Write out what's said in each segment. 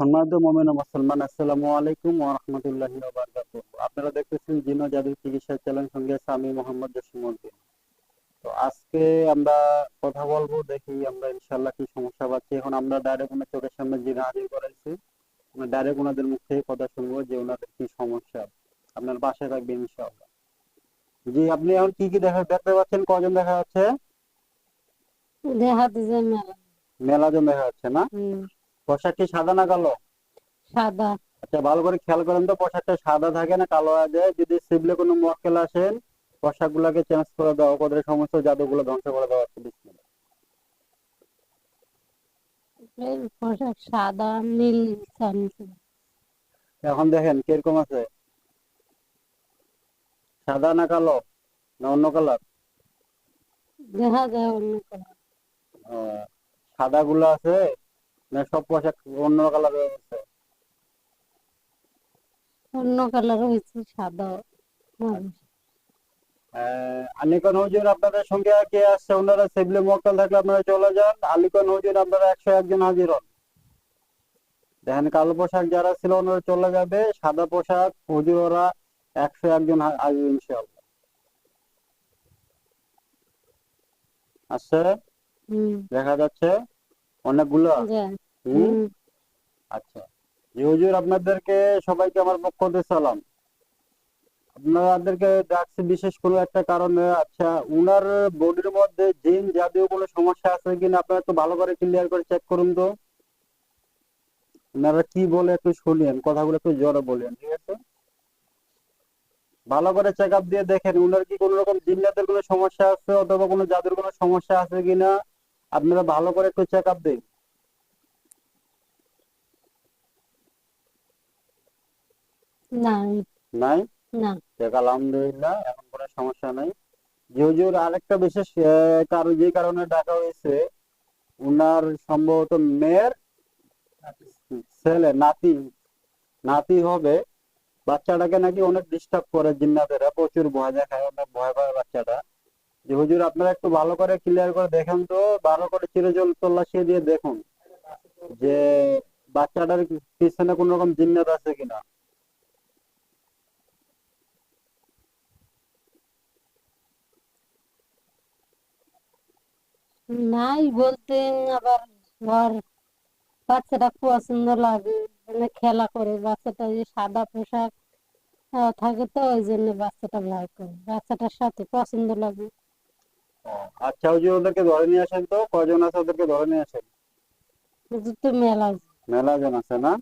সম্মানিত মোমেন মুসলমান আসসালামু আলাইকুম ওয়া রাহমাতুল্লাহি ওয়া বারাকাতুহু। আপনারা দেখতেছেন জিনো জাদু চিকিৎসা চ্যানেল সঙ্গে আমি মোহাম্মদ জসিমউদ্দিন তো আজকে আমরা কথা বলব দেখি আমরা ইনশাআল্লাহ কি সমস্যা পাচ্ছি। এখন আমরা ডাইরেক্ট ওনার চোখের সামনে জিনা হাজির আমরা ডাইরেক্ট ওনাদের মুখ থেকে কথা শুনব যে ওনাদের কি সমস্যা। আপনার বাসায় থাকবেন ইনশাআল্লাহ। জি আপনি এখন কি কি দেখা দেখতে পাচ্ছেন? কজন দেখা যাচ্ছে? দেহাতে যে মেলা। মেলাজন দেখা যাচ্ছে না? পোশাক কি সাদা না কালো? সাদা। আচ্ছা ভালো করে খেয়াল করেন তো পোশাকটা সাদা থাকে না কালো হয়ে যায় যদি সিভিলে কোনো মক্কেল আসেন পোশাক গুলাকে চেঞ্জ করে দাও ওদের সমস্ত জাদুগুলো ধ্বংস করে দেওয়া হচ্ছে পোশাক সাদা নীল এখন দেখেন কীরকম আছে? সাদা না কালো? না অন্য কালার? দেখা যায় অন্য কালার। সাদা গুলো আছে? না সব পোশাক অন্য কালার আছে অন্য কালার হয়েছে সাদা আলিকন হুজুর আপনাদের সঙ্গে কে আসছে ওনারা সিভিলে মক্কেল থাকলে আপনারা চলে যান। আলিকন হুজুর আপনারা একশো একজন হাজির হন। দেখেন কালো পোশাক যারা ছিল ওনারা চলে যাবে। সাদা পোশাক হুজুর ওরা একশো একজন হা- আসবে ইনশাআল্লাহ। আসছে দেখা যাচ্ছে। অনেকগুলো? হুম? আচ্ছা। জি হুজুর আপনাদেরকে সবাইকে আমার পক্ষ থেকে সালাম। আপনাদেরকে ডাকছি বিশেষ কোনো একটা কারণে। আচ্ছা উনার বডির মধ্যে জিন জাতীয় কোনো সমস্যা আছে কিনা আপনারা একটু ভালো করে ক্লিয়ার করে চেক করুন তো। ওনারা কি বলে একটু শুনিয়েন কথাগুলো একটু জোরে বলেন ঠিক আছে? ভালো করে চেক আপ দিয়ে দেখেন উনার কি কোনো রকম জিন্নাতের কোনো সমস্যা আছে অথবা কোনো জাদুর কোনো সমস্যা আছে কিনা? আপনারা ভালো করে একটু চেক আপ দিন। নাই। নাই? না। আলহামদুলিল্লাহ এখন কোনো সমস্যা নাই। হুজুর আরেকটা বিশেষ কারণ যে কারণে ডাকা হয়েছে উনার সম্ভবত মেয়ের ছেলে নাতি নাতি হবে। বাচ্চাটাকে নাকি অনেক ডিস্টার্ব করে জিন্নাতেরা প্রচুর ভয় দেখায় অনেক ভয় পায় বাচ্চাটা। যে হুজুর আপনারা একটু ভালো করে ক্লিয়ার করে দেখেন তো, ভালো করে চিরজল তল্লাশি দিয়ে দেখুন যে বাচ্চাটার পিছনে কোন রকম জিন্নাত আছে কিনা। নাই বলতে আবার ঘর বাচ্চাটা পছন্দ লাগে মানে খেলা করে, বাচ্চাটা যে সাদা পোশাক থাকে তো, ওই জন্য বাচ্চাটা ভয় করে। বাচ্চাটার সাথে পছন্দ লাগে। আচ্ছা হুজুর ওদেরকে ধরে নিয়ে আসেন তো কয়জন আছে ওদেরকে ধরে নিয়ে আসেন? মেলা মেলা জন আছে না?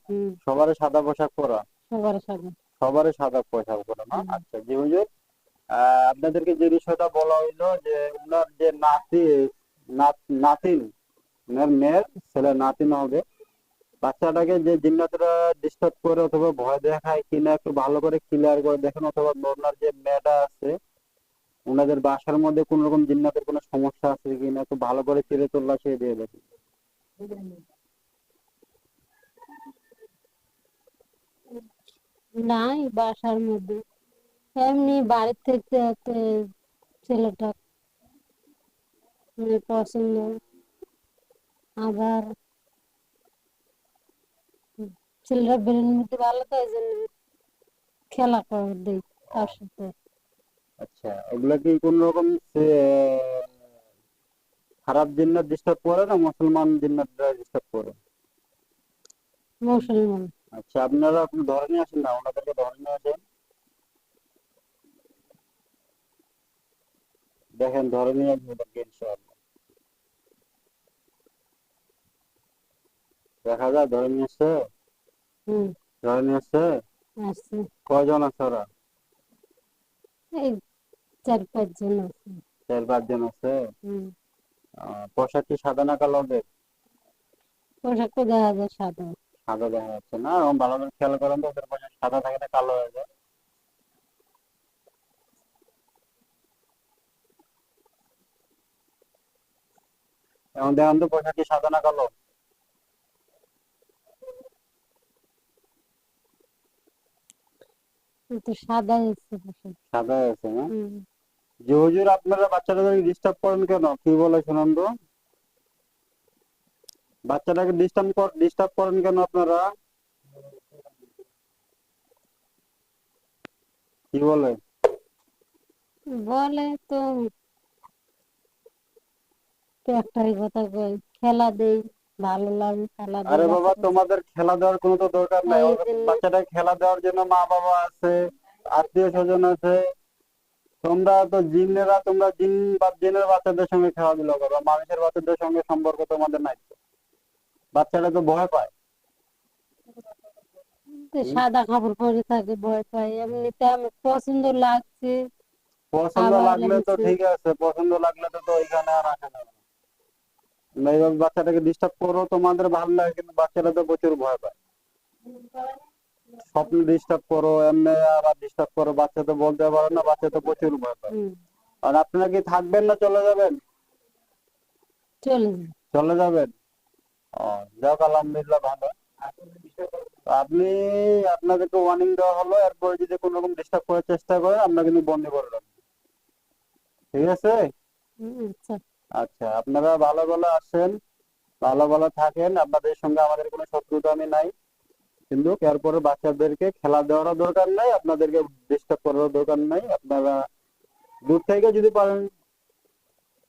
সাদা পোশাক পরা? সবার সাদা। পোশাক পরা না? আচ্ছা জি হুজুর। আপনাদেরকে যে বিষয়টা বলা হইল যে উনার যে নাতি নাতিন উনার মেয়ের ছেলে নাতিন হবে বাচ্চাটাকে যে জিন্নাতরা ডিস্টার্ব করে অথবা ভয় দেখায় কিনা একটু ভালো করে ক্লিয়ার করে দেখেন অথবা ওনার যে মেয়েটা আছে ওনাদের বাসার মধ্যে কোন রকম জিন্নাতের কোনো সমস্যা আছে কিনা একটু ভালো করে চিরে তল্লাশি দিয়ে দেখেন নাই বাসার মধ্যে। এমনি বাড়ির থেকে তো ছেলেটা পছন্দ। আবার ছেলেটা ব্রেন মধ্যে ভালো তো এই জন্য খেলা করে দেই তার সাথে। আচ্ছা ওগুলা কি কোন রকম খারাপ জিন্নাত ডিস্টার্ব করে না মুসলমান জিন্নাত ডিস্টার্ব করে? মুসলমান। আচ্ছা আপনারা আপনি ধরে নিয়ে আসেন না? ওনাদেরকে ধরে নিয়ে আসেন। দেখেন ধরে নিয়ে আসবেন ওদেরকে ইনশাআল্লাহ। দেখা যায় ধরে নিয়ে আসছে? ধরে নিয়ে আসছে? আসছে। কয়জন আছে ওরা? এই চার পাঁচজন আছে। চার পাঁচজন আছে? পোশাক কি সাদা না কালো ওদের পোশাকটা দেখা যায় সাদা। সাদা দেখা যাচ্ছে না? এবং ভালো করে খেয়াল করেন তো ওদের পোশাক সাদা থাকে না কালো হয়ে যায়। এখন দেখেন তো পোশাক কি সাদা না কালো? সাদা না? যে হুজুর আপনারা ডিস্টার্ব করেন কেন? কি বলে বাচ্চাটাকে ডিস্টার্ব ডিস্টার্ব করেন কেন আপনারা? কি বলে? বলে তো একটাই কথা খেলা দেই। ভালো লাগে খেলা আরে বাবা তোমাদের খেলা দেওয়ার কোনো তো দরকার নাই। বাচ্চাটাকে খেলা দেওয়ার জন্য মা বাবা আছে আত্মীয় স্বজন আছে। তোমরা তো জিনেরা তোমরা জিন বা জিনের বাচ্চাদের সঙ্গে খেলাধুলা করো। মানুষের বাচ্চাদের সঙ্গে সম্পর্ক তোমাদের নাই। বাচ্চারা তো ভয় পায়। সাদা কাপড় পরে থাকে ভয় পাই এমনিতে আমি পছন্দ লাগছে পছন্দ লাগলে তো ঠিক আছে পছন্দ লাগলে তো তো ওইখানে আর আসে না, এইভাবে বাচ্চাটাকে ডিস্টার্ব করো তোমাদের ভালো লাগে কিন্তু বাচ্চারা তো প্রচুর ভয় পায়। স্বপ্ন ডিস্টার্ব করো এমনি আবার ডিস্টার্ব করো বাচ্চা তো বলতে পারো না বাচ্চা তো প্রচুর ভয় পায়। আর আপনারা কি থাকবেন না চলে যাবেন? চলে চলে যাবেন? ও যাক আলহামদুলিল্লাহ ভালো। আপনি আপনাদেরকে ওয়ার্নিং দেওয়া হলো এরপরে যদি কোনো রকম ডিস্টার্ব করার চেষ্টা করেন আমরা কিন্তু বন্দি করে ঠিক আছে? আচ্ছা। আচ্ছা আপনারা ভালো ভালো আসেন, ভালো ভালো থাকেন। আপনাদের সঙ্গে আমাদের কোনো শত্রুতা আমি নাই। কিন্তু এরপরে বাচ্চাদেরকে খেলা দেওয়ারও দরকার নাই, আপনাদেরকে ডিস্টার্ব করারও দরকার নাই। আপনারা দূর থেকে যদি পারেন,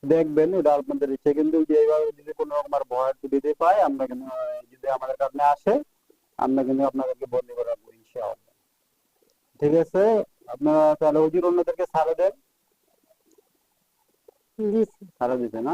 দেখবেন ওটা আপনাদের ইচ্ছে। কিন্তু এইভাবে যদি কোনো রকম আর ভয় দিতে পায়, আমরা কিন্তু যদি আমাদের কারণে আসে, আমরা কিন্তু আপনাদেরকে বন্দি করে ইনশাআল্লাহ। ঠিক আছে? আপনারা তাহলে হুজুর অন্যদেরকে ছাড়ে দেন। ছাড়ে দিতে না?